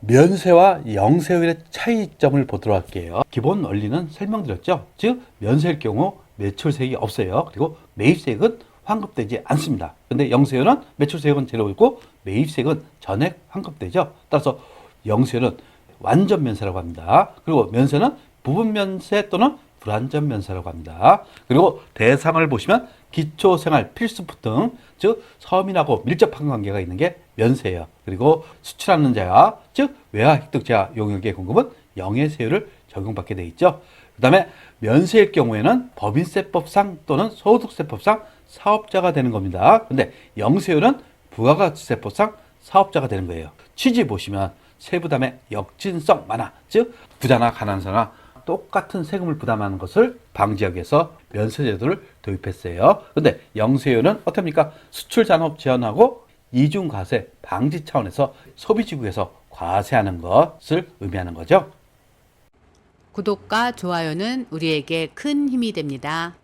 면세와 영세율의 차이점을 보도록 할게요. 기본 원리는 설명드렸죠. 즉 면세일 경우 매출세액이 없어요. 그리고 매입세액은 환급되지 않습니다. 근데 영세율은 매출세액은 제로이고 매입세액은 전액 환급되죠. 따라서 영세율은 완전 면세라고 합니다. 그리고 면세는 부분 면세 또는 불완전 면세라고 합니다. 그리고 대상을 보시면 기초생활 필수품 등, 즉 서민하고 밀접한 관계가 있는 게 면세예요. 그리고 수출하는 자야, 즉 외화 획득자 용역의 공급은 영해세율을 적용받게 돼 있죠. 그 다음에 면세일 경우에는 법인세법상 또는 소득세법상 사업자가 되는 겁니다. 근데 영세율은 부가가치세법상 사업자가 되는 거예요. 취지 보시면 세부담의 역진성 완화, 즉 부자나 가난사나 똑같은 세금을 부담하는 것을 방지하기 위해서 면세제도를 도입했어요. 근데 영세율은 어떻습니까? 수출 잔업 제한하고 이중 과세 방지 차원에서 소비 지구에서 과세하는 것을 의미하는 거죠. 구독과 좋아요는 우리에게 큰 힘이 됩니다.